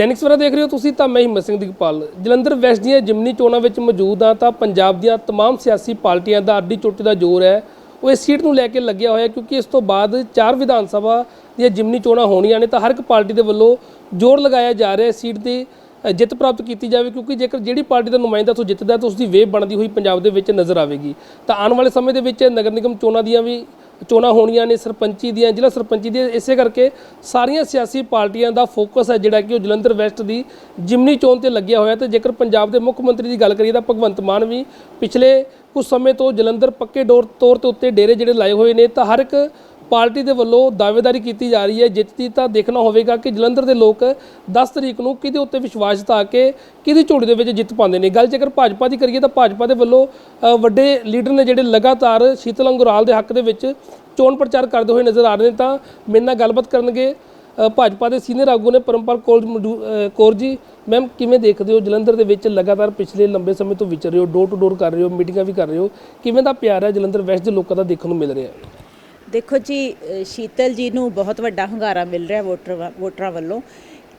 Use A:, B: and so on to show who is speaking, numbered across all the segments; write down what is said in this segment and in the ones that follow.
A: ਦੈਨਿਕ ਸਵੇਰਾ ਦੇਖ ਰਹੇ ਹੋ ਤੁਸੀਂ ਤਾਂ ਮੈਂ ਹਿੰਮਤ ਸਿੰਘ ਦੀਪਾਲ ਜਲੰਧਰ ਵੈਸਟ ਦੀਆਂ ਜਿਮਨੀ ਚੋਣਾਂ ਵਿੱਚ ਮੌਜੂਦ ਹਾਂ ਤਾਂ ਪੰਜਾਬ ਦੀਆਂ तमाम ਸਿਆਸੀ ਪਾਰਟੀਆਂ ਦਾ ਅੱਡੀ ਚੋਟੀ ਦਾ ਜ਼ੋਰ ਹੈ ਉਹ ਇਸ ਸੀਟ ਨੂੰ ਲੈ ਕੇ ਲੱਗਿਆ ਹੋਇਆ ਕਿਉਂਕਿ ਇਸ ਤੋਂ ਬਾਅਦ ਚਾਰ ਵਿਧਾਨ ਸਭਾ ਦੀਆਂ ਜਿਮਨੀ ਚੋਣਾਂ ਹੋਣੀਆਂ ਨੇ ਤਾਂ ਹਰ ਇੱਕ ਪਾਰਟੀ ਦੇ ਵੱਲੋਂ ਜ਼ੋਰ ਲਗਾਇਆ ਜਾ ਰਿਹਾ ਹੈ ਸੀਟ ਦੀ ਅ, ਜਿੱਤ ਪ੍ਰਾਪਤ ਕੀਤੀ ਜਾਵੇ ਕਿਉਂਕਿ ਜੇਕਰ ਜਿਹੜੀ ਪਾਰਟੀ ਦਾ ਨੁਮਾਇੰਦਾ ਤੋਂ ਜਿੱਤਦਾ ਹੈ ਤਾਂ ਉਸ ਦੀ ਵੇਵ ਬਣਦੀ ਹੋਈ ਪੰਜਾਬ ਦੇ ਵਿੱਚ ਨਜ਼ਰ ਆਵੇਗੀ ਤਾਂ ਆਉਣ ਵਾਲੇ ਸਮੇਂ ਦੇ ਵਿੱਚ ਨਗਰ ਨਿਗਮ ਚੋਣਾਂ ਦੀਆਂ ਵੀ ਚੋਣਾਂ ਹੋਣੀਆਂ ਨੇ ਸਰਪੰਚੀ ਦੀਆਂ, ਜ਼ਿਲ੍ਹਾ ਸਰਪੰਚੀ ਦੀਆਂ, ਇਸੇ ਕਰਕੇ ਸਾਰੀਆਂ ਸਿਆਸੀ ਪਾਰਟੀਆਂ ਦਾ ਫੋਕਸ ਹੈ ਜਿਹੜਾ ਕਿ ਉਹ ਜਲੰਧਰ ਵੈਸਟ ਦੀ ਜਿਮਨੀ ਚੋਣ ਤੇ ਲੱਗਿਆ ਹੋਇਆ ਤੇ ਜੇਕਰ ਪੰਜਾਬ ਦੇ ਮੁੱਖ ਮੰਤਰੀ ਦੀ ਗੱਲ ਕਰੀਏ ਤਾਂ ਭਗਵੰਤ ਮਾਨ ਵੀ ਪਿਛਲੇ ਕੁਝ ਸਮੇਂ ਤੋਂ ਜਲੰਧਰ ਪੱਕੇ ਡੋਰ ਤੌਰ ਤੇ ਉੱਤੇ ਡੇਰੇ ਜਿਹੜੇ ਲਾਏ ਹੋਏ ਨੇ, ਤਾਂ ਹਰ ਇੱਕ ਪਾਰਟੀ ਦੇ ਵੱਲੋਂ ਦਾਅਵੇਦਾਰੀ ਕੀਤੀ ਜਾ ਰਹੀ ਹੈ। ਜਿੱਤ ਦੀ ਤਾਂ ਦੇਖਣਾ ਹੋਵੇਗਾ ਕਿ ਜਲੰਧਰ ਦੇ ਲੋਕ 10 ਤਰੀਕ ਨੂੰ ਕਿਹਦੇ ਉੱਤੇ ਵਿਸ਼ਵਾਸ ਜਤਾ ਕੇ ਕਿਹਦੀ ਝੋਲੀ ਦੇ ਵਿੱਚ ਜਿੱਤ ਪਾਉਂਦੇ ਨੇ। ਗੱਲ ਜੇਕਰ ਭਾਜਪਾ ਦੀ ਕਰੀਏ ਤਾਂ ਭਾਜਪਾ ਦੇ ਵੱਲੋਂ ਵੱਡੇ ਲੀਡਰ ਨੇ ਜਿਹੜੇ ਲਗਾਤਾਰ ਸ਼ੀਤਲ ਅੰਗੁਰਾਲ ਦੇ ਹੱਕ ਦੇ ਵਿੱਚ ਚੋਣ ਪ੍ਰਚਾਰ ਕਰਦੇ ਹੋਏ ਨਜ਼ਰ ਆ ਰਹੇ ਨੇ ਤਾਂ ਮੇਰੇ ਨਾਲ ਗੱਲਬਾਤ ਕਰਨਗੇ ਭਾਜਪਾ ਦੇ ਸੀਨੀਅਰ ਆਗੂ ਨੇ ਪਰਮਪਾਲ ਕੌਰ ਕੌਰ ਜੀ। ਮੈਮ, ਕਿਵੇਂ ਦੇਖਦੇ ਹੋ ਜਲੰਧਰ ਦੇ ਵਿੱਚ ਲਗਾਤਾਰ ਪਿਛਲੇ ਲੰਬੇ ਸਮੇਂ ਤੋਂ ਵਿਚਰ ਰਹੇ ਹੋ, ਡੋਰ ਟੂ ਡੋਰ ਕਰ ਰਹੇ ਹੋ, ਮੀਟਿੰਗਾਂ ਵੀ ਕਰ ਰਹੇ ਹੋ। ਕਿਵੇਂ ਦਾ ਪਿਆਰ ਹੈ ਜਲੰਧਰ ਵੈਸਟ ਦੇ ਲੋਕਾਂ ਦਾ ਦੇਖਣ ਨੂੰ ਮਿਲ ਰਿਹਾ ਹੈ?
B: ਦੇਖੋ ਜੀ ਸ਼ੀਤਲ ਜੀ ਨੂੰ ਬਹੁਤ ਵੱਡਾ ਹੰਗਾਰਾ ਮਿਲ ਰਿਹਾ ਵੋਟਰ ਵ- ਵੋਟਰਾਂ ਵੱਲੋਂ,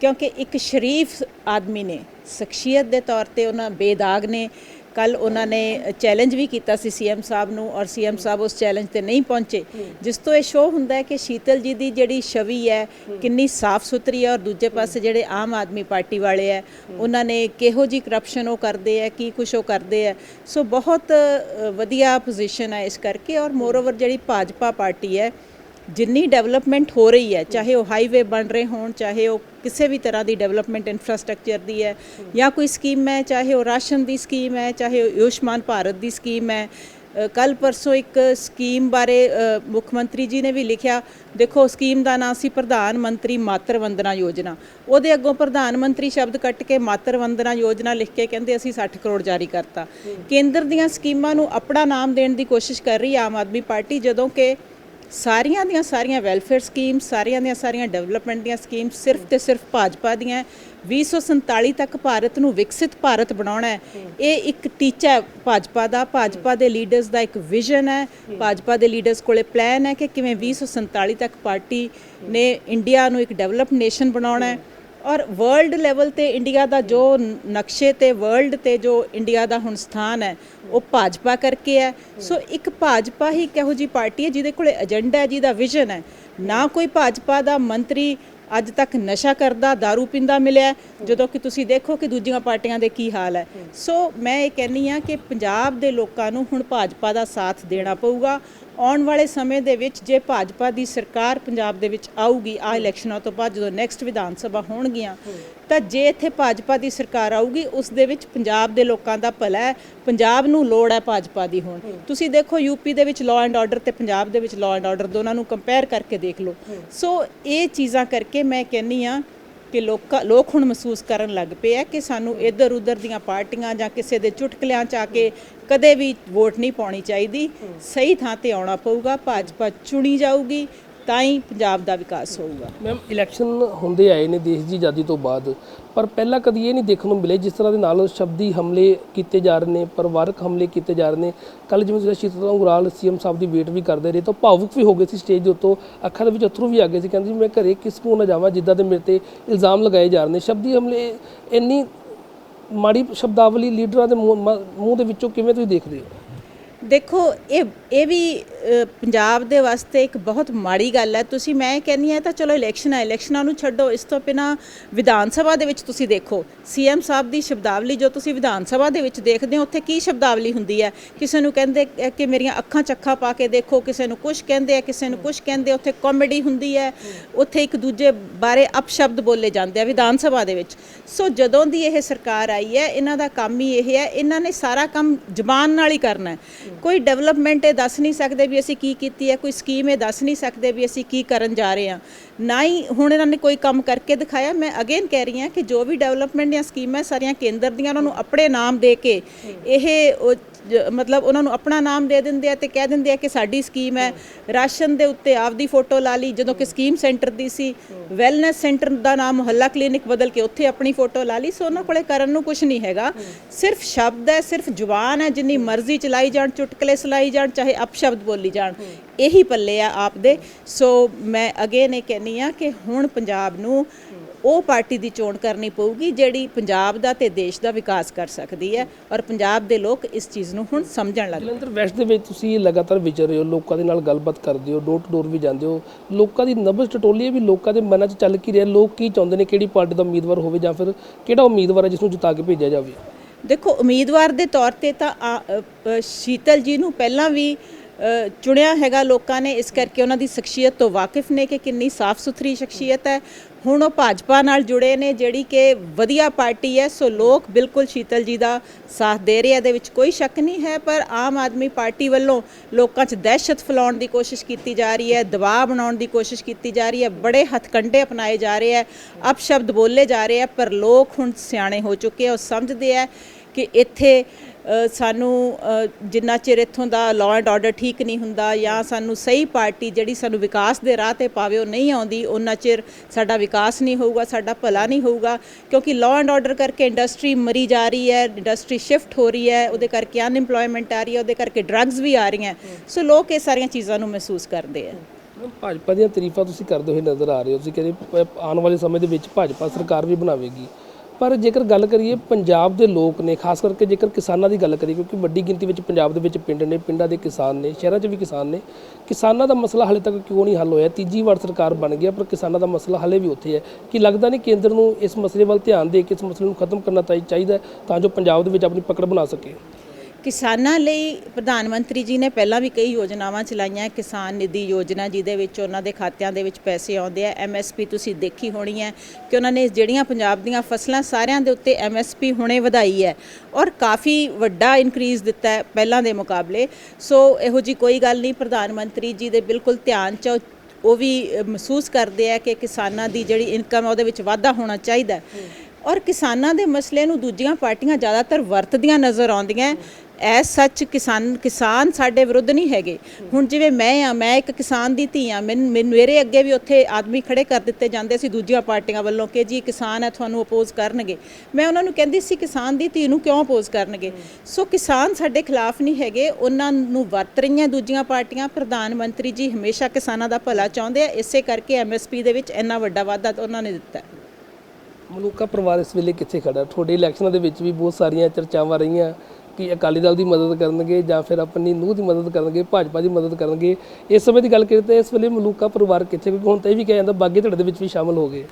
B: ਕਿਉਂਕਿ ਇੱਕ ਸ਼ਰੀਫ ਆਦਮੀ ਨੇ, ਸ਼ਖਸੀਅਤ ਦੇ ਤੌਰ ਤੇ ਉਹਨਾਂ ਬੇਦਾਗ ਨੇ ਕੱਲ ਉਹਨਾਂ ਨੇ ਚੈਲੰਜ ਵੀ ਕੀਤਾ ਸੀ ਸੀਐਮ ਸਾਹਿਬ ਨੂੰ ਔਰ ਸੀਐਮ ਸਾਹਿਬ ਉਸ ਚੈਲੰਜ ਤੇ ਨਹੀਂ ਪਹੁੰਚੇ। ਜਿਸ ਤੋਂ ਇਹ ਸ਼ੋਅ ਹੁੰਦਾ ਹੈ ਕਿ ਸ਼ੀਤਲ ਜੀ ਦੀ ਜਿਹੜੀ ਛਵੀ ਹੈ ਕਿੰਨੀ ਸਾਫ਼ ਸੁਥਰੀ ਹੈ ਔਰ ਦੂਜੇ ਪਾਸੇ ਜਿਹੜੇ ਆਮ ਆਦਮੀ ਪਾਰਟੀ ਵਾਲੇ ਹੈ ਉਹਨਾਂ ਨੇ ਕਿਹੋ ਜੀ ਕਰਪਸ਼ਨ ਉਹ ਕਰਦੇ ਹੈ ਕੀ ਕੁਛ ਉਹ ਕਰਦੇ ਹੈ। ਸੋ ਬਹੁਤ ਵਧੀਆ ਪੋਜੀਸ਼ਨ ਹੈ ਇਸ ਕਰਕੇ ਔਰ ਮੋਰਓਵਰ ਜਿਹੜੀ ਭਾਜਪਾ ਪਾਰਟੀ ਹੈ ਜਿੰਨੀ ਡਿਵੈਲਪਮੈਂਟ ਹੋ ਰਹੀ ਹੈ ਚਾਹੇ ਉਹ ਹਾਈਵੇ ਬਣ ਰਹੇ ਹੋਣ ਚਾਹੇ ਉਹ ਕਿਸੇ ਵੀ ਤਰ੍ਹਾਂ ਦੀ ਡਿਵੈਲਪਮੈਂਟ ਇਨਫਰਾਸਟ੍ਰਕਚਰ ਦੀ ਹੈ ਜਾਂ ਕੋਈ ਸਕੀਮ ਹੈ ਚਾਹੇ ਉਹ ਰਾਸ਼ਨ ਦੀ ਸਕੀਮ ਹੈ ਚਾਹੇ ਉਹ ਆਯੁਸ਼ਮਾਨ ਭਾਰਤ ਦੀ ਸਕੀਮ ਹੈ ਕੱਲ ਪਰਸੋਂ ਇੱਕ ਸਕੀਮ ਬਾਰੇ ਮੁੱਖ ਮੰਤਰੀ ਜੀ ਨੇ ਵੀ ਲਿਖਿਆ ਦੇਖੋ ਸਕੀਮ ਦਾ ਨਾਮ ਸੀ ਪ੍ਰਧਾਨ ਮੰਤਰੀ ਮਾਤਰ ਵੰਦਨਾ ਯੋਜਨਾ। ਉਹਦੇ ਅੱਗੋਂ ਪ੍ਰਧਾਨ ਮੰਤਰੀ ਸ਼ਬਦ ਕੱਟ ਕੇ ਮਾਤਰ ਵੰਦਨਾ ਯੋਜਨਾ ਲਿਖ ਕੇ ਕਹਿੰਦੇ ਅਸੀਂ 60 ਕਰੋੜ ਜਾਰੀ ਕਰਤਾ। ਕੇਂਦਰ ਦੀਆਂ ਸਕੀਮਾਂ ਨੂੰ ਆਪਣਾ ਨਾਮ ਦੇਣ ਦੀ ਕੋਸ਼ਿਸ਼ ਕਰ ਰਹੀ ਆਮ ਆਦਮੀ ਪਾਰਟੀ ਜਦੋਂ ਕਿ ਸਾਰੀਆਂ ਦੀਆਂ ਸਾਰੀਆਂ ਵੈਲਫੇਅਰ ਸਕੀਮ ਸਾਰੀਆਂ ਦੀਆਂ ਸਾਰੀਆਂ ਡਿਵੈਲਪਮੈਂਟ ਦੀਆਂ ਸਕੀਮ ਸਿਰਫ ਤੇ ਸਿਰਫ ਭਾਜਪਾ ਦੀਆਂ ਹੈ। 2047 ਤੱਕ ਭਾਰਤ ਨੂੰ ਵਿਕਸਿਤ ਭਾਰਤ ਬਣਾਉਣਾ ਹੈ। ਇਹ ਇੱਕ ਟੀਚਾ ਹੈ ਭਾਜਪਾ ਦਾ। ਭਾਜਪਾ ਦੇ ਲੀਡਰਸ ਦਾ ਇੱਕ ਵਿਜ਼ਨ ਹੈ। ਭਾਜਪਾ ਦੇ ਲੀਡਰਸ ਕੋਲੇ ਪਲਾਨ ਹੈ ਕਿ ਕਿਵੇਂ 2047 ਤੱਕ ਪਾਰਟੀ ਨੇ ਇੰਡੀਆ ਨੂੰ ਇੱਕ ਡਿਵੈਲਪਡ ਨੇਸ਼ਨ ਬਣਾਉਣਾ ਹੈ। ਔਰ ਵਰਲਡ ਲੈਵਲ ਤੇ ਇੰਡੀਆ ਦਾ ਜੋ ਨਕਸ਼ੇ ਤੇ ਵਰਲਡ ਤੇ ਜੋ ਇੰਡੀਆ ਦਾ ਹੁਣ ਸਥਾਨ ਹੈ, ਉਹ ਭਾਜਪਾ ਕਰਕੇ ਹੈ। ਸੋ ਇੱਕ ਭਾਜਪਾ ਹੀ ਕਿਹੋ ਜੀ ਪਾਰਟੀ ਹੈ ਜਿਹਦੇ ਕੋਲੇ ਏਜੰਡਾ ਹੈ, ਜਿਹਦਾ ਵਿਜ਼ਨ ਹੈ। ਨਾ ਕੋਈ ਭਾਜਪਾ ਦਾ ਮੰਤਰੀ ਅੱਜ ਤੱਕ ਨਸ਼ਾ ਕਰਦਾ, दारू ਪੀਂਦਾ ਮਿਲਿਆ ਜਦੋਂ ਕਿ ਤੁਸੀਂ ਦੇਖੋ ਕਿ ਦੂਜੀਆਂ ਪਾਰਟੀਆਂ ਦੇ ਕੀ ਹਾਲ ਹੈ। ਸੋ ਮੈਂ ਇਹ ਕਹਿੰਨੀ ਆ ਕਿ ਪੰਜਾਬ ਦੇ ਲੋਕਾਂ ਨੂੰ ਹੁਣ ਭਾਜਪਾ ਦਾ ਸਾਥ ਦੇਣਾ ਪਊਗਾ। ਆਉਣ ਵਾਲੇ ਸਮੇਂ ਦੇ ਵਿੱਚ ਜੇ ਭਾਜਪਾ ਦੀ ਸਰਕਾਰ ਪੰਜਾਬ ਦੇ ਵਿੱਚ ਆਊਗੀ ਆ ਇਲੈਕਸ਼ਨਾਂ ਤੋਂ ਬਾਅਦ ਜਦੋਂ ਨੈਕਸਟ ਵਿਧਾਨ ਸਭਾ ਹੋਣਗੀਆਂ ਤਾਂ ਜੇ ਇੱਥੇ ਭਾਜਪਾ ਦੀ ਸਰਕਾਰ ਆਊਗੀ ਉਸ ਦੇ ਵਿੱਚ ਪੰਜਾਬ ਦੇ ਲੋਕਾਂ ਦਾ ਭਲਾ ਹੈ ਪੰਜਾਬ ਨੂੰ ਲੋੜ ਹੈ ਭਾਜਪਾ ਦੀ ਹੁਣ। ਤੁਸੀਂ ਦੇਖੋ ਯੂਪੀ ਦੇ ਵਿੱਚ ਲਾਅ ਐਂਡ ਆਰਡਰ ਤੇ ਪੰਜਾਬ ਦੇ ਵਿੱਚ ਲਾਅ ਐਂਡ ਆਰਡਰ ਦੋਨਾਂ ਨੂੰ ਕੰਪੇਅਰ ਕਰਕੇ ਦੇਖ ਲਓ। ਸੋ ਇਹ ਚੀਜ਼ਾਂ ਕਰਕੇ ਮੈਂ ਕਹਿੰਨੀ ਆ ਕਿ ਲੋਕਾਂ ਲੋਕ ਹੁਣ ਮਹਿਸੂਸ ਕਰਨ ਲੱਗ ਪਏ ਆ ਕਿ ਸਾਨੂੰ ਇੱਧਰ ਉੱਧਰ ਦੀਆਂ ਪਾਰਟੀਆਂ ਜਾਂ ਕਿਸੇ ਦੇ ਚੁਟਕਲਿਆਂ ਚ ਆ ਕੇ ਕਦੇ ਵੀ ਵੋਟ ਨਹੀਂ ਪਾਉਣੀ ਚਾਹੀਦੀ। ਸਹੀ ਥਾਂ ਤੇ ਆਉਣਾ ਪਊਗਾ ਭਾਜਪਾ ਚੁਣੀ ਜਾਊਗੀ ਤਾਂ ਹੀ ਪੰਜਾਬ ਦਾ ਵਿਕਾਸ ਹੋਊਗਾ।
A: ਮੈਮ ਇਲੈਕਸ਼ਨ ਹੁੰਦੇ ਆਏ ਨੇ ਦੇਸ਼ ਦੀ ਆਜ਼ਾਦੀ ਤੋਂ ਬਾਅਦ, ਪਰ ਪਹਿਲਾਂ ਕਦੀ ਇਹ ਨਹੀਂ ਦੇਖਣ ਨੂੰ ਮਿਲੇ ਜਿਸ ਤਰ੍ਹਾਂ ਦੇ ਨਾਲ ਸ਼ਬਦੀ ਹਮਲੇ ਕੀਤੇ ਜਾ ਰਹੇ ਨੇ, ਪਰਿਵਾਰਕ ਹਮਲੇ ਕੀਤੇ ਜਾ ਰਹੇ ਨੇ। ਕੱਲ ਜਿਵੇਂ ਜਿਹੜਾ ਸ਼ੀਤਲ ਅੰਗੁਰਾਲ ਸੀਐਮ ਸਾਹਿਬ ਦੀ ਵੇਟ ਵੀ ਕਰਦੇ ਰਹੇ, ਤਾਂ ਭਾਵੁਕ ਵੀ ਹੋ ਗਏ ਸੀ ਸਟੇਜ ਦੇ ਉੱਤੋਂ। ਅੱਖਾਂ ਦੇ ਵਿੱਚ ਅਥਰੂ ਵੀ ਆ ਗਏ ਸੀ, ਕਹਿੰਦੇ ਸੀ, ਮੈਂ ਘਰੇ ਕਿਸ ਨੂੰ ਨਾ ਜਾਵਾਂ ਜਿੱਦਾਂ ਦੇ ਮੇਰੇ ਤੇ ਇਲਜ਼ਾਮ ਲਗਾਏ ਜਾ ਰਹੇ ਨੇ? ਸ਼ਬਦੀ ਹਮਲੇ ਇੰਨੀ ਮਾੜੀ ਸ਼ਬਦਾਵਲੀ ਲੀਡਰਾਂ ਦੇ ਮੂੰਹ ਮ- ਮੂੰਹ ਦੇ ਵਿੱਚੋਂ ਕਿਵੇਂ ਤੁਸੀਂ ਦੇਖਦੇ ਹੋ?
B: ਦੇਖੋ, ਇਹ ਇਹ ਵੀ ਪੰਜਾਬ ਦੇ ਵਾਸਤੇ ਇੱਕ ਬਹੁਤ ਮਾੜੀ ਗੱਲ ਹੈ। ਤੁਸੀਂ, ਮੈਂ ਕਹਿੰਨੀ ਆ ਤਾਂ ਚਲੋ ਇਲੈਕਸ਼ਨ ਹੈ ਇਲੈਕਸ਼ਨਾਂ ਨੂੰ ਛੱਡੋ। ਇਸ ਤੋਂ ਬਿਨਾ ਵਿਧਾਨ ਸਭਾ ਦੇ ਵਿੱਚ ਤੁਸੀਂ ਦੇਖੋ, ਸੀਐਮ ਸਾਹਿਬ ਦੀ ਸ਼ਬਦਾਵਲੀ ਜੋ ਤੁਸੀਂ ਵਿਧਾਨ ਸਭਾ ਦੇ ਵਿੱਚ ਦੇਖਦੇ ਹੋ, ਉੱਥੇ ਕੀ ਸ਼ਬਦਾਵਲੀ ਹੁੰਦੀ ਹੈ? ਕਿਸੇ ਨੂੰ ਕਹਿੰਦੇ ਕਿ ਮੇਰੀਆਂ ਅੱਖਾਂ ਚੱਖਾ ਪਾ ਕੇ ਦੇਖੋ, ਕਿਸੇ ਨੂੰ ਕੁਝ ਕਹਿੰਦੇ ਆ, ਕਿਸੇ ਨੂੰ ਕੁਝ ਕਹਿੰਦੇ ਉੱਥੇ ਕਾਮੇਡੀ ਹੁੰਦੀ ਹੈ। ਉੱਥੇ ਇੱਕ ਦੂਜੇ ਬਾਰੇ ਅਪਸ਼ਬਦ ਬੋਲੇ ਜਾਂਦੇ ਆ ਵਿਧਾਨ ਸਭਾ ਦੇ ਵਿੱਚ। ਸੋ ਜਦੋਂ ਦੀ ਇਹ ਸਰਕਾਰ ਆਈ ਹੈ, ਇਹਨਾਂ ਦਾ ਕੰਮ ਹੀ ਇਹ ਹੈ, ਇਹਨਾਂ ਨੇ ਸਾਰਾ ਕੰਮ ਜ਼ਬਾਨ ਨਾਲ ਹੀ ਕਰਨਾ ਕੋਈ ਡਿਵੈਲਪਮੈਂਟ ਇਹ ਦੱਸ ਨਹੀਂ ਸਕਦੇ ਵੀ ਅਸੀਂ ਕੀ ਕੀਤੀ ਹੈ, ਕੋਈ ਸਕੀਮ ਇਹ ਦੱਸ ਨਹੀਂ ਸਕਦੇ ਵੀ ਅਸੀਂ ਕੀ ਕਰਨ ਜਾ ਰਹੇ ਹਾਂ। ਨਾ ਹੀ ਹੁਣ ਇਹਨਾਂ ਨੇ ਕੋਈ ਕੰਮ ਕਰਕੇ ਦਿਖਾਇਆ। ਮੈਂ ਅਗੇਨ ਕਹਿ ਰਹੀ ਹਾਂ ਕਿ ਜੋ ਵੀ ਡਿਵੈਲਪਮੈਂਟ ਦੀਆਂ ਸਕੀਮਾਂ ਸਾਰੀਆਂ ਕੇਂਦਰ ਦੀਆਂ ਉਹਨਾਂ ਨੂੰ ਆਪਣੇ ਨਾਮ ਦੇ ਕੇ ਇਹ ਮਤਲਬ ਉਹਨਾਂ ਨੂੰ ਆਪਣਾ ਨਾਮ ਦੇ ਦਿੰਦੇ ਆ ਤੇ ਕਹਿ ਦਿੰਦੇ ਆ ਕਿ ਸਾਡੀ ਸਕੀਮ ਹੈ। ਰਾਸ਼ਨ ਦੇ ਉੱਤੇ ਆਪਦੀ ਫੋਟੋ ਲਾ ਲਈ, ਜਦੋਂ ਕਿ ਸਕੀਮ ਸੈਂਟਰ ਦੀ ਸੀ ਵੈਲਨੈਸ ਸੈਂਟਰ ਦਾ ਨਾਮ ਮੁਹੱਲਾ ਕਲੀਨਿਕ ਬਦਲ ਕੇ ਉੱਥੇ ਆਪਣੀ ਫੋਟੋ ਲਾ ਲਈ। ਸੋ ਉਹਨਾਂ ਕੋਲੇ ਕਰਨ ਨੂੰ ਕੁਝ ਨਹੀਂ ਹੈਗਾ। ਸਿਰਫ ਸ਼ਬਦ ਹੈ, ਸਿਰਫ ਜ਼ੁਬਾਨ ਹੈ, ਜਿੰਨੀ ਮਰਜ਼ੀ ਚਲਾਈ ਜਾਣ, ਚੁਟਕਲੇ ਸੁਣਾਈ ਜਾਣ, ਚਾਹੇ ਅਪਸ਼ਬਦ ਬੋਲੀ ਜਾਣ। ਇਹੀ ਪੱਲੇ ਆ ਆਪ ਦੇ ਸੋ ਮੈਂ ਅਗੇਨ ਇਹ ਕਹਿੰਨੀ ਆ ਕਿ ਹੁਣ ਪੰਜਾਬ ਨੂੰ ਉਹ ਪਾਰਟੀ ਦੀ ਚੋਣ ਕਰਨੀ ਪਊਗੀ ਜਿਹੜੀ ਪੰਜਾਬ ਦਾ ਤੇ ਦੇਸ਼ ਦਾ ਵਿਕਾਸ ਕਰ ਸਕਦੀ ਹੈ ਔਰ ਪੰਜਾਬ ਦੇ ਲੋਕ ਇਸ ਚੀਜ਼ ਨੂੰ ਹੁਣ ਸਮਝਣ ਲੱਗ
A: ਜਲੰਧਰ ਵੈਸਟ ਦੇ ਵਿੱਚ ਤੁਸੀਂ ਲਗਾਤਾਰ ਵਿਚਰ ਰਹੇ ਹੋ ਲੋਕਾਂ ਦੇ ਨਾਲ ਗੱਲਬਾਤ ਕਰਦੇ ਹੋ ਡੋਰ ਟੂ ਡੋਰ ਵੀ ਜਾਂਦੇ ਹੋ। ਲੋਕਾਂ ਦੀ ਨਬਜ਼ ਟਟੋਲੀ ਵੀ ਲੋਕਾਂ ਦੇ ਮਨਾਂ 'ਚ ਚੱਲ ਕੀ ਰਿਹਾ ਲੋਕ ਕੀ ਚਾਹੁੰਦੇ ਨੇ ਕਿਹੜੀ ਪਾਰਟੀ ਦਾ ਉਮੀਦਵਾਰ ਹੋਵੇ ਜਾਂ ਫਿਰ ਕਿਹੜਾ ਉਮੀਦਵਾਰ ਹੈ ਜਿਸ ਨੂੰ ਜਿਤਾ ਕੇ ਭੇਜਿਆ ਜਾਵੇ?
B: ਦੇਖੋ ਉਮੀਦਵਾਰ ਦੇ ਤੌਰ ਤੇ ਤਾਂ ਸ਼ੀਤਲ ਜੀ ਨੂੰ ਪਹਿਲਾਂ ਵੀ ਚੁਣਿਆ ਹੈਗਾ ਲੋਕਾਂ ਨੇ, ਇਸ ਕਰਕੇ ਉਹਨਾਂ ਦੀ ਸ਼ਖਸੀਅਤ ਤੋਂ ਵਾਕਿਫ ਨੇ ਕਿ ਕਿੰਨੀ ਸਾਫ਼ ਸੁਥਰੀ ਸ਼ਖਸੀਅਤ ਹੈ। ਹੁਣ ਉਹ ਭਾਜਪਾ ਨਾਲ ਜੁੜੇ ਨੇ, ਜਿਹੜੀ ਕਿ ਵਧੀਆ ਪਾਰਟੀ ਹੈ, ਸੋ ਲੋਕ ਬਿਲਕੁਲ ਸ਼ੀਤਲ ਜੀ ਦਾ ਸਾਥ ਦੇ ਰਹੇ ਆ। ਇਹਦੇ ਵਿੱਚ ਕੋਈ ਸ਼ੱਕ ਨਹੀਂ ਹੈ, ਪਰ ਆਮ ਆਦਮੀ ਪਾਰਟੀ ਵੱਲੋਂ ਲੋਕਾਂ 'ਚ ਦਹਿਸ਼ਤ ਫੈਲਾਉਣ ਦੀ ਕੋਸ਼ਿਸ਼ ਕੀਤੀ ਜਾ ਰਹੀ ਹੈ, ਦਬਾਅ ਬਣਾਉਣ ਦੀ ਕੋਸ਼ਿਸ਼ ਕੀਤੀ ਜਾ ਰਹੀ ਹੈ, ਬੜੇ ਹੱਥਕੰਡੇ ਅਪਣਾਏ ਜਾ ਰਹੇ ਹੈ, ਅਪਸ਼ਬਦ ਬੋਲੇ ਜਾ ਰਹੇ ਆ ਪਰ ਲੋਕ ਹੁਣ ਸਿਆਣੇ ਹੋ ਚੁੱਕੇ ਆ। ਉਹ ਸਮਝਦੇ ਆ ਕਿ ਇੱਥੇ ਸਾਨੂੰ ਜਿੰਨਾ ਚਿਰ ਇੱਥੋਂ ਦਾ ਲਾਅ ਐਂਡ ਆਰਡਰ ਠੀਕ ਨਹੀਂ ਹੁੰਦਾ ਜਾਂ ਸਾਨੂੰ ਸਹੀ ਪਾਰਟੀ ਜਿਹੜੀ ਸਾਨੂੰ ਵਿਕਾਸ ਦੇ ਰਾਹ ਤੇ ਪਾਵੇ ਉਹ ਨਹੀਂ ਆਉਂਦੀ ਉਹਨਾਂ ਚਿਰ ਸਾਡਾ ਵਿਕਾਸ ਨਹੀਂ ਹੋਊਗਾ, ਸਾਡਾ ਭਲਾ ਨਹੀਂ ਹੋਊਗਾ। ਕਿਉਂਕਿ ਲਾਅ ਐਂਡ ਆਰਡਰ ਕਰਕੇ ਇੰਡਸਟਰੀ ਮਰੀ ਜਾ ਰਹੀ ਹੈ ਇੰਡਸਟਰੀ ਸ਼ਿਫਟ ਹੋ ਰਹੀ ਹੈ, ਉਹਦੇ ਕਰਕੇ ਅਨਇੰਪਲੋਇਮੈਂਟ ਆ ਰਹੀ ਹੈ, ਉਹਦੇ ਕਰਕੇ ਡਰੱਗਸ ਵੀ ਆ ਰਹੀਆਂ। ਸੋ ਲੋਕ ਇਹ ਸਾਰੀਆਂ ਚੀਜ਼ਾਂ ਨੂੰ ਮਹਿਸੂਸ ਕਰਦੇ ਆ।
A: ਭਾਜਪਾ ਦੀਆਂ ਤਾਰੀਫਾਂ ਤੁਸੀਂ ਕਰਦੇ ਹੋਏ ਨਜ਼ਰ ਆ ਰਹੇ ਹੋ, ਤੁਸੀਂ ਕਹਿੰਦੇ ਆਉਣ ਵਾਲੇ ਸਮੇਂ ਦੇ ਵਿੱਚ ਭਾਜਪਾ ਸਰਕਾਰ ਵੀ ਬਣਾਵੇਗੀ। ਪਰ ਜੇਕਰ ਗੱਲ ਕਰੀਏ ਪੰਜਾਬ ਦੇ ਲੋਕ ਨੇ, ਖਾਸ ਕਰਕੇ ਜੇਕਰ ਕਿਸਾਨਾਂ ਦੀ ਗੱਲ ਕਰੀਏ, ਕਿਉਂਕਿ ਵੱਡੀ ਗਿਣਤੀ ਵਿੱਚ ਪੰਜਾਬ ਦੇ ਵਿੱਚ ਪਿੰਡ ਨੇ, ਪਿੰਡਾਂ ਦੇ ਕਿਸਾਨ ਨੇ, ਸ਼ਹਿਰਾਂ 'ਚ ਵੀ ਕਿਸਾਨ ਨੇ, ਕਿਸਾਨਾਂ ਦਾ ਮਸਲਾ ਹਾਲੇ ਤੱਕ ਕਿਉਂ ਨਹੀਂ ਹੱਲ ਹੋਇਆ? ਤੀਜੀ ਵਾਰ ਸਰਕਾਰ ਬਣ ਗਿਆ ਪਰ ਕਿਸਾਨਾਂ ਦਾ ਮਸਲਾ ਹਾਲੇ ਵੀ ਉੱਥੇ ਹੈ। ਕਿ ਲੱਗਦਾ ਨਹੀਂ ਕੇਂਦਰ ਨੂੰ ਇਸ ਮਸਲੇ ਵੱਲ ਧਿਆਨ ਦੇ ਕੇ ਇਸ ਮਸਲੇ ਨੂੰ ਖਤਮ ਕਰਨਾ ਚਾਹੀਦਾ ਤਾਂ ਜੋ ਪੰਜਾਬ ਦੇ ਵਿੱਚ ਆਪਣੀ ਪਕੜ ਬਣਾ ਸਕੇ?
B: ਕਿਸਾਨਾਂ ਲਈ ਪ੍ਰਧਾਨ ਮੰਤਰੀ ਜੀ ਨੇ ਪਹਿਲਾਂ ਵੀ ਕਈ ਯੋਜਨਾਵਾਂ ਚਲਾਈਆਂ। ਕਿਸਾਨ ਨਿਧੀ ਯੋਜਨਾ ਜਿਹਦੇ ਵਿੱਚ ਉਹਨਾਂ ਦੇ ਖਾਤਿਆਂ ਦੇ ਵਿੱਚ ਪੈਸੇ ਆਉਂਦੇ ਆ। ਐਮਐਸਪੀ ਤੁਸੀਂ ਦੇਖੀ ਹੋਣੀ ਹੈ ਕਿ ਉਹਨਾਂ ਨੇ ਜਿਹੜੀਆਂ ਪੰਜਾਬ ਦੀਆਂ ਫਸਲਾਂ ਸਾਰਿਆਂ ਦੇ ਉੱਤੇ ਐਮਐਸਪੀ ਹੁਣੇ ਵਧਾਈ ਹੈ ਔਰ ਕਾਫੀ ਵੱਡਾ ਇਨਕਰੀਜ਼ ਦਿੱਤਾ ਹੈ ਪਹਿਲਾਂ ਦੇ ਮੁਕਾਬਲੇ। ਸੋ ਇਹੋ ਜੀ ਕੋਈ ਗੱਲ ਨਹੀਂ, ਪ੍ਰਧਾਨ ਮੰਤਰੀ ਜੀ ਦੇ ਬਿਲਕੁਲ ਧਿਆਨ ਚ ਉਹ ਵੀ ਮਹਿਸੂਸ ਕਰਦੇ ਆ ਕਿ ਕਿਸਾਨਾਂ ਦੀ ਜਿਹੜੀ ਇਨਕਮ ਹੈ ਉਹਦੇ ਵਿੱਚ ਵਾਧਾ ਹੋਣਾ ਚਾਹੀਦਾ ਔਰ ਕਿਸਾਨਾਂ ਦੇ ਮਸਲੇ ਨੂੰ ਦੂਜੀਆਂ ਪਾਰਟੀਆਂ ਜ਼ਿਆਦਾਤਰ ਵਰਤਦੀਆਂ ਨਜ਼ਰ ਆਉਂਦੀਆਂ। ਐ ਸੱਚ ਕਿਸਾਨ ਕਿਸਾਨ ਸਾਡੇ ਵਿਰੁੱਧ ਨਹੀਂ ਹੈਗੇ। ਹੁਣ ਜਿਵੇਂ ਮੈਂ ਆ, ਮੈਂ ਇੱਕ ਕਿਸਾਨ ਦੀ ਧੀ ਆ, ਮੈਨੂੰ ਮੇਰੇ ਅੱਗੇ ਵੀ ਉੱਥੇ ਆਦਮੀ ਖੜੇ ਕਰ ਦਿੱਤੇ ਜਾਂਦੇ ਸੀ ਦੂਜੀਆਂ ਪਾਰਟੀਆਂ ਵੱਲੋਂ ਕਿ ਜੀ ਕਿਸਾਨ ਹੈ ਤੁਹਾਨੂੰ ਅਪੋਜ਼ ਕਰਨਗੇ। ਮੈਂ ਉਹਨਾਂ ਨੂੰ ਕਹਿੰਦੀ ਸੀ ਕਿਸਾਨ ਦੀ ਧੀ ਨੂੰ ਕਿਉਂ ਅਪੋਜ਼ ਕਰਨਗੇ? ਸੋ ਕਿਸਾਨ ਸਾਡੇ ਖਿਲਾਫ ਨਹੀਂ ਹੈਗੇ, ਉਹਨਾਂ ਨੂੰ ਵਰਤ ਰਹੀਆਂ ਦੂਜੀਆਂ ਪਾਰਟੀਆਂ। ਪ੍ਰਧਾਨ ਮੰਤਰੀ ਜੀ ਹਮੇਸ਼ਾ ਕਿਸਾਨਾਂ ਦਾ ਭਲਾ ਚਾਹੁੰਦੇ ਆ, ਇਸੇ ਕਰਕੇ ਐਮਐਸਪੀ ਦੇ ਵਿੱਚ ਇੰਨਾ ਵੱਡਾ ਵਾਧਾ ਉਹਨਾਂ ਨੇ ਦਿੱਤਾ।
A: ਮਲੂਕਾ ਪਰਿਵਾਰ ਇਸ ਵੇਲੇ ਕਿੱਥੇ ਖੜਾ? ਤੁਹਾਡੇ ਇਲੈਕਸ਼ਨਾਂ ਦੇ ਵਿੱਚ ਵੀ ਬਹੁਤ ਸਾਰੀਆਂ ਚਰਚਾਵਾਂ ਰਹੀਆਂ ਕਿ ਅਕਾਲੀ ਦਲ ਦੀ ਮਦਦ ਕਰਨਗੇ ਜਾਂ ਫਿਰ ਆਪਣੀ ਨੂੰਹ ਦੀ ਮਦਦ ਕਰਨਗੇ, ਭਾਜਪਾ ਦੀ ਮਦਦ ਕਰਨਗੇ। ਇਸ ਸਮੇਂ ਦੀ ਗੱਲ ਕਰੀਏ ਤਾਂ ਇਸ ਵੇਲੇ ਮਲੂਕਾ ਪਰਿਵਾਰ ਕਿੱਥੇ? ਕਿਉਂਕਿ ਹੁਣ ਤਾਂ ਇਹ ਵੀ ਕਿਹਾ ਜਾਂਦਾ ਬਾਗੇ ਧੜੇ ਦੇ ਵਿੱਚ ਵੀ ਸ਼ਾਮਲ ਹੋ ਗਏ।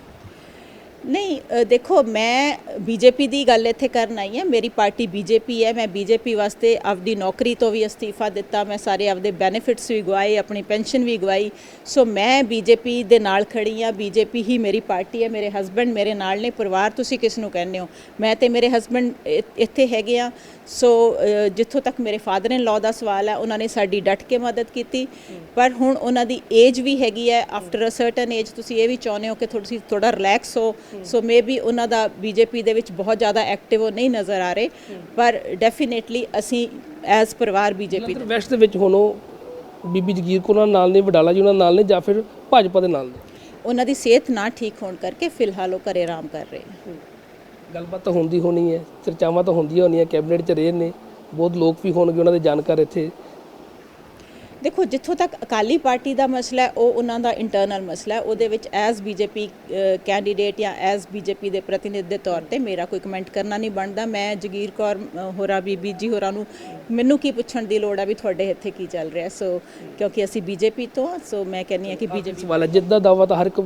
B: ਨਹੀਂ ਦੇਖੋ, ਮੈਂ ਬੀਜੇਪੀ ਦੀ ਗੱਲ ਇੱਥੇ ਕਰਨ ਆਈ ਹਾਂ। ਮੇਰੀ ਪਾਰਟੀ ਬੀਜੇਪੀ ਹੈ। ਮੈਂ ਬੀਜੇਪੀ ਵਾਸਤੇ ਆਪਦੀ ਨੌਕਰੀ ਤੋਂ ਵੀ ਅਸਤੀਫਾ ਦਿੱਤਾ। ਮੈਂ ਸਾਰੇ ਆਪਦੇ ਬੈਨੀਫਿਟਸ ਵੀ ਗਵਾਏ ਆਪਣੀ ਪੈਨਸ਼ਨ ਵੀ ਗਵਾਈ ਸੋ ਮੈਂ ਬੀਜੇਪੀ ਦੇ ਨਾਲ ਖੜੀ ਹਾਂ। ਬੀਜੇਪੀ ਹੀ ਮੇਰੀ ਪਾਰਟੀ ਹੈ। ਮੇਰੇ ਹਸਬੰਡ ਮੇਰੇ ਨਾਲ ਨੇ। ਪਰਿਵਾਰ ਤੁਸੀਂ ਕਿਸ ਨੂੰ ਕਹਿੰਦੇ ਹੋ? ਮੈਂ ਤੇ ਮੇਰੇ ਹਸਬੰਡ ਇੱਥੇ ਹੈਗੇ ਆ ਸੋ ਜਿੱਥੋਂ ਤੱਕ ਮੇਰੇ ਫਾਦਰ ਇਨ ਲਾ ਦਾ ਸਵਾਲ ਹੈ, ਉਹਨਾਂ ਨੇ ਸਾਡੀ ਡਟ ਕੇ ਮਦਦ ਕੀਤੀ। ਪਰ ਹੁਣ ਉਹਨਾਂ ਦੀ ਏਜ ਵੀ ਹੈਗੀ ਹੈ। ਆਫਟਰ ਅ ਸਰਟਨ ਏਜ ਤੁਸੀਂ ਇਹ ਵੀ ਚਾਹੁੰਦੇ ਹੋ ਕਿ ਥੋੜੀ ਥੋੜਾ ਰਿਲੈਕਸ ਹੋ। ਸੋ ਮੇਬੀ ਉਹਨਾਂ ਦਾ ਬੀਜੇਪੀ ਦੇ ਵਿੱਚ ਬਹੁਤ ਜ਼ਿਆਦਾ ਐਕਟਿਵ ਉਹ ਨਹੀਂ ਨਜ਼ਰ ਆ ਰਹੇ ਪਰ ਡੈਫੀਨੇਟਲੀ ਅਸੀਂ ਐਜ਼ ਪਰਿਵਾਰ ਬੀਜੇਪੀ
A: ਜਲੰਧਰ ਵੈਸਟ ਦੇ ਵਿੱਚ ਹੁਣ ਉਹ ਬੀਬੀ ਜਗੀਰ ਉਹਨਾਂ ਨਾਲ ਨੇ ਵਡਾਲਾ ਜੀ ਉਹਨਾਂ ਨਾਲ ਨੇ ਜਾਂ ਫਿਰ ਭਾਜਪਾ ਦੇ ਨਾਲ ਨੇ?
B: ਉਹਨਾਂ ਦੀ ਸਿਹਤ ਨਾ ਠੀਕ ਹੋਣ ਕਰਕੇ ਫਿਲਹਾਲ ਉਹ ਘਰੇ ਆਰਾਮ ਕਰ ਰਹੇ ਨੇ।
A: ਗੱਲਬਾਤ ਤਾਂ ਹੁੰਦੀ ਹੋਣੀ ਹੈ ਚਰਚਾਵਾਂ ਤਾਂ ਹੁੰਦੀਆਂ ਹੋਣੀਆਂ ਕੈਬਨਿਟ 'ਚ ਰਹੇ ਨੇ ਬਹੁਤ ਲੋਕ ਵੀ ਹੋਣਗੇ ਉਹਨਾਂ ਦੇ ਜਾਣਕਾਰ ਇੱਥੇ।
B: ਦੇਖੋ ਜਿੱਥੋਂ ਤੱਕ ਅਕਾਲੀ ਪਾਰਟੀ ਦਾ ਮਸਲਾ ਹੈ ਉਹ ਉਹਨਾਂ ਦਾ ਇੰਟਰਨਲ ਮਸਲਾ ਹੈ। ਉਹਦੇ ਵਿੱਚ ਐਜ਼ ਬੀਜੇਪੀ ਕੈਂਡੀਡੇਟ ਜਾਂ ਐਜ਼ ਬੀਜੇਪੀ ਦੇ ਪ੍ਰਤੀਨਿਧ ਦੇ ਤੌਰ ਤੇ ਮੇਰਾ ਕੋਈ ਕਮੈਂਟ ਕਰਨਾ ਨਹੀਂ ਬਣਦਾ। ਮੈਂ ਜਗੀਰ ਕੌਰ ਹੋਰਾਂ ਬੀਬੀ ਜੀ ਹੋਰਾਂ ਨੂੰ ਮੈਨੂੰ ਕੀ ਪੁੱਛਣ ਦੀ ਲੋੜ ਹੈ ਵੀ ਤੁਹਾਡੇ ਇੱਥੇ ਕੀ ਚੱਲ ਰਿਹਾ। ਸੋ ਕਿਉਂਕਿ ਅਸੀਂ ਬੀਜੇਪੀ ਤੋਂ ਸੋ ਮੈਂ ਕਹਿੰਦੀ ਹਾਂ ਕਿ ਬੀਜੇਪੀ
A: ਸਵਾਲ ਹੈ ਜਿੱਦਾਂ ਦਾਅਵਾ ਤਾਂ ਹਰ ਇੱਕ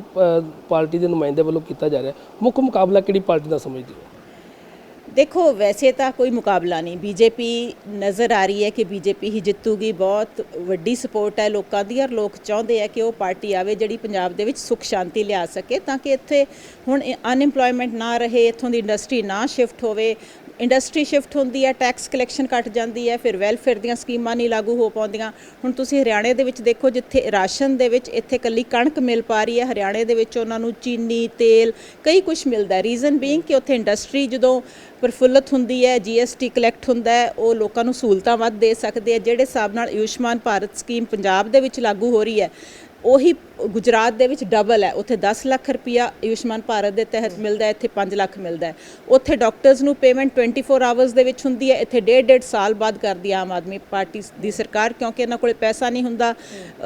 A: ਪਾਰਟੀ ਦੇ ਨੁਮਾਇੰਦੇ ਵੱਲੋਂ ਕੀਤਾ ਜਾ ਰਿਹਾ। ਮੁੱਖ ਮੁਕਾਬਲਾ ਕਿਹੜੀ ਪਾਰਟੀ ਦਾ ਸਮਝਦੇ ਹੋ?
B: ਦੇਖੋ, ਵੈਸੇ ਤਾਂ ਕੋਈ ਮੁਕਾਬਲਾ ਨਹੀਂ। ਬੀਜੇਪੀ ਨਜ਼ਰ ਆ ਰਹੀ ਹੈ ਕਿ ਬੀਜੇਪੀ ਹੀ ਜਿੱਤੂਗੀ। ਬਹੁਤ ਵੱਡੀ ਸਪੋਰਟ ਹੈ ਲੋਕਾਂ ਦੀ ਔਰ ਲੋਕ ਚਾਹੁੰਦੇ ਆ ਕਿ ਉਹ ਪਾਰਟੀ ਆਵੇ ਜਿਹੜੀ ਪੰਜਾਬ ਦੇ ਵਿੱਚ ਸੁਖ ਸ਼ਾਂਤੀ ਲਿਆ ਸਕੇ, ਤਾਂ ਕਿ ਇੱਥੇ ਹੁਣ ਅਨਇੰਪਲੋਇਮੈਂਟ ਨਾ ਰਹੇ, ਇੱਥੋਂ ਦੀ ਇੰਡਸਟਰੀ ਨਾ ਸ਼ਿਫਟ ਹੋਵੇ ਇੰਡਸਟਰੀ ਸ਼ਿਫਟ ਹੁੰਦੀ ਹੈ ਟੈਕਸ ਕਲੈਕਸ਼ਨ ਘਟ ਜਾਂਦੀ ਹੈ, ਫਿਰ ਵੈਲਫੇਅਰ ਦੀਆਂ ਸਕੀਮਾਂ ਨਹੀਂ ਲਾਗੂ ਹੋ ਪਾਉਂਦੀਆਂ। ਹੁਣ ਤੁਸੀਂ ਹਰਿਆਣੇ ਦੇ ਵਿੱਚ ਦੇਖੋ, ਜਿੱਥੇ ਰਾਸ਼ਨ ਦੇ ਵਿੱਚ ਇੱਥੇ ਕੱਲੀ ਕਣਕ ਮਿਲ ਪਾ ਰਹੀ ਹੈ, ਹਰਿਆਣੇ ਦੇ ਵਿੱਚ ਉਹਨਾਂ ਨੂੰ ਚੀਨੀ, ਤੇਲ ਕਈ ਕੁਝ ਮਿਲਦਾ ਰੀਜ਼ਨ ਬੀਇੰਗ ਕਿ ਉੱਥੇ ਇੰਡਸਟਰੀ ਜਦੋਂ ਪ੍ਰਫੁੱਲਤ ਹੁੰਦੀ ਹੈ ਜੀਐਸਟੀ ਕਲੈਕਟ ਹੁੰਦਾ ਹੈ, ਉਹ ਲੋਕਾਂ ਨੂੰ ਸਹੂਲਤਾਂ ਵੱਧ ਦੇ ਸਕਦੇ ਆ ਜਿਹੜੇ ਹਿਸਾਬ ਨਾਲ ਆਯੁਸ਼ਮਾਨ ਭਾਰਤ ਸਕੀਮ ਪੰਜਾਬ ਦੇ ਵਿੱਚ ਲਾਗੂ ਹੋ ਰਹੀ ਹੈ। ਉਹੀ ਗੁਜਰਾਤ ਦੇ ਵਿੱਚ ਡਬਲ ਹੈ। ਉੱਥੇ 10 ਲੱਖ ਰੁਪਇਆ ਆਯੁਸ਼ਮਾਨ ਭਾਰਤ ਦੇ ਤਹਿਤ ਮਿਲਦਾ ਹੈ, ਇੱਥੇ 5 ਲੱਖ ਮਿਲਦਾ ਹੈ। ਉੱਥੇ ਡਾਕਟਰਸ ਨੂੰ ਪੇਮੈਂਟ 24 ਆਵਰਸ ਦੇ ਵਿੱਚ ਹੁੰਦੀ ਹੈ। ਇੱਥੇ ਡੇਢ ਡੇਢ ਸਾਲ ਬਾਅਦ ਕਰਦੀ ਹੈ ਆਮ ਆਦਮੀ ਪਾਰਟੀ ਦੀ ਸਰਕਾਰ, ਕਿਉਂਕਿ ਇਹਨਾਂ ਕੋਲੇ ਪੈਸਾ ਨਹੀਂ ਹੁੰਦਾ।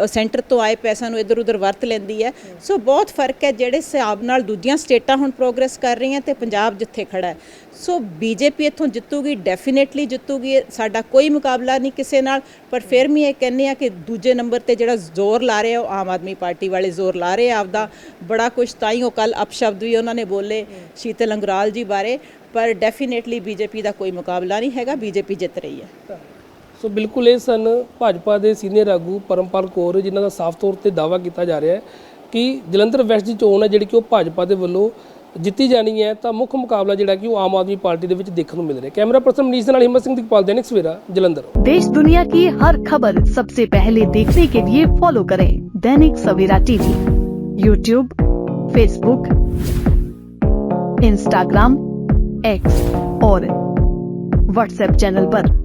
B: ਸੈਂਟਰ ਤੋਂ ਆਏ ਪੈਸਾ ਨੂੰ ਇੱਧਰ ਉੱਧਰ ਵਰਤ ਲੈਂਦੀ ਹੈ। ਸੋ ਬਹੁਤ ਫ਼ਰਕ ਹੈ, ਜਿਹੜੇ ਹਿਸਾਬ ਨਾਲ ਦੂਜੀਆਂ ਸਟੇਟਾਂ ਹੁਣ ਪ੍ਰੋਗਰੈਸ ਕਰ ਰਹੀਆਂ ਤੇ ਪੰਜਾਬ ਜਿੱਥੇ ਖੜਾ ਹੈ। ਸੋ ਬੀਜੇਪੀ ਇੱਥੋਂ ਜਿੱਤੂਗੀ ਡੈਫੀਨੇਟਲੀ ਜਿੱਤੂਗੀ ਸਾਡਾ ਕੋਈ ਮੁਕਾਬਲਾ ਨਹੀਂ ਕਿਸੇ ਨਾਲ। ਪਰ ਫਿਰ ਵੀ ਇਹ ਕਹਿੰਦੇ ਆ ਕਿ ਦੂਜੇ ਨੰਬਰ ਤੇ ਜਿਹੜਾ ਜ਼ੋਰ ਲਾ ਰਹੇ ਆ ਆਮ ਆਮ ਆਦਮੀ ਪਾਰਟੀ ਵਾਲੇ ਜ਼ੋਰ ਲਾ ਰਹੇ ਆਪਦਾ। ਬੜਾ ਕੁਝ ਤਾਂ ਹੀ ਉਹ ਕੱਲ ਅਪਸ਼ਬਦ ਵੀ ਉਹਨਾਂ ਨੇ ਬੋਲੇ ਸ਼ੀਤਲ ਅੰਗਰਾਲ ਜੀ ਬਾਰੇ, ਪਰ ਡੈਫੀਨੇਟਲੀ ਬੀਜੇਪੀ ਦਾ ਕੋਈ ਮੁਕਾਬਲਾ ਨਹੀਂ ਹੈਗਾ, ਬੀਜੇਪੀ ਜਿੱਤ ਰਹੀ ਹੈ।
A: ਸੋ ਬਿਲਕੁਲ ਇਹ ਸਨ ਭਾਜਪਾ ਦੇ ਸੀਨੀਅਰ ਆਗੂ ਪਰਮਪਾਲ ਕੌਰ, ਜਿਨ੍ਹਾਂ ਦਾ ਸਾਫ਼ ਤੌਰ ਤੇ ਦਾਅਵਾ ਕੀਤਾ ਜਾ ਰਿਹਾ ਹੈ ਕਿ ਜਲੰਧਰ ਵੈਸਟ ਦੀ ਚੋਣ ਹੈ, ਜਿਹੜੀ ਕਿ ਉਹ ਭਾਜਪਾ ਦੇ ਵੱਲੋਂ ਜਿੱਤੀ ਜਾਣੀ ਹੈ ਤਾਂ ਮੁੱਖ ਮੁਕਾਬਲਾ ਜਿਹੜਾ ਕਿ ਉਹ ਆਮ ਆਦਮੀ ਪਾਰਟੀ ਦੇ ਵਿੱਚ ਦੇਖਣ ਨੂੰ ਮਿਲ ਰਿਹਾ ਕੈਮਰਾ ਪਰਸਨ ਮਨੀਸ਼ ਦੇ ਨਾਲ ਹਿੰਮਤ ਸਿੰਘ ਦੀਪਾਲ ਦੈਨਿਕ ਸਵੇਰਾ ਜਲੰਧਰ
C: देश दुनिया की हर खबर सबसे पहले देखने के लिए फॉलो करें Dainik Savera TV YouTube Facebook Instagram X और व्हाट्सएप चैनल पर।